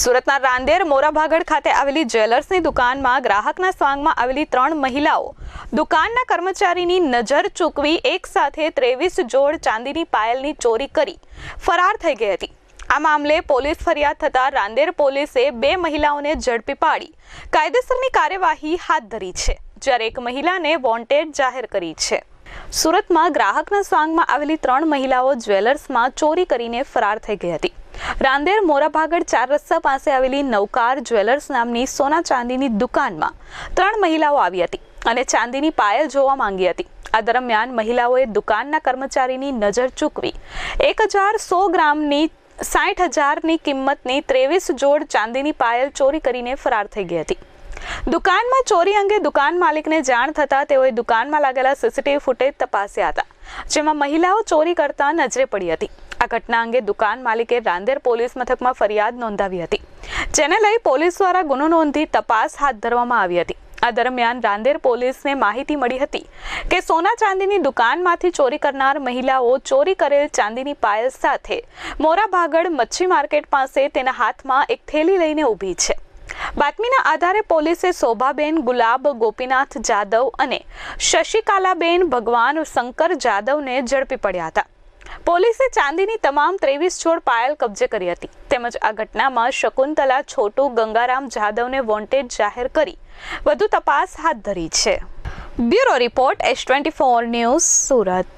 સુરતના રાંદેર મોરાભાગડ ખાતે આવેલી જ્વેલર્સની દુકાનમાં ગ્રાહકના સ્વાંગમાં આવેલી ત્રણ મહિલાઓ દુકાનના કર્મચારીની નજર ચૂકવી એક સાથે ત્રેવીસ જોડ ચાંદીની પાયલની ચોરી કરી ફરાર થઈ ગઈ હતી. આ મામલે પોલીસ ફરિયાદ થતાં રાંદેર પોલીસે બે મહિલાઓને ઝડપી પાડી. કાયદેસરની કાર્યવાહી હાથ ધરી છે, જ્યારે એક મહિલાને વોન્ટેડ જાહેર કરી છે. સુરતમાં ગ્રાહકના સ્વાંગમાં આવેલી ત્રણ મહિલાઓ જ્વેલર્સમાં ચોરી કરીને ફરાર થઈ ગઈ હતી. રાંદેર મોરાભાગડ ચાર રસ્તા પાસે આવેલી નવકાર જ્વેલર્સ નામની સોના ચાંદીની દુકાનમાં ત્રણ મહિલાઓ આવી હતી અને ચાંદીની પાયલ જોવા માંગી હતી. આ દરમિયાન મહિલાઓએ દુકાનના કર્મચારીની નજર ચૂકવી. એક હજાર સો ગ્રામની સાઠ હજારની કિંમતની ત્રેવીસ જોડ ચાંદીની પાયલ ચોરી કરીને ફરાર થઈ ગઈ હતી. દુકાનમાં ચોરી અંગે દુકાન માલિકને જાણ થતાં તેઓએ દુકાનમાં લાગેલા સીસીટીવી ફૂટેજ તપાસ્યા હતા, જેમાં મહિલાઓ ચોરી કરતા નજરે પડી હતી. આ ઘટના અંગે દુકાન માલિકે રાંદેર પોલીસ મથકમાં ફરિયાદ નોંધાવી હતી, જેને લઈ પોલીસ દ્વારા ગુનો નોંધી તપાસ હાથ ધરવામાં આવી હતી. આ દરમિયાન રાંદેર પોલીસને માહિતી મળી હતી કે સોના ચાંદીની દુકાનમાંથી ચોરી કરનાર મહિલાઓ ચોરી કરેલ ચાંદીની પાયલ સાથે મોરાભાગડ મચ્છી માર્કેટ પાસે તેના હાથમાં એક થેલી લઈને ઊભી છે. બાતમીના આધારે પોલીસે શોભાબેન ગુલાબ ગોપીનાથ જાદવ અને શશિકાલાબેન ભગવાન શંકર જાદવને ઝડપી પડ્યા હતા. પોલીસે ચાંદીની તમામ ત્રેવીસ છોડ પાયલ કબજે કરી હતી. તેમજ આ ઘટનામાં શકુંતલા છોટુ ગંગારામ જાદવને વોન્ટેડ જાહેર કરી વધુ તપાસ હાથ ધરી છે. Bureau report S twenty four news Surat.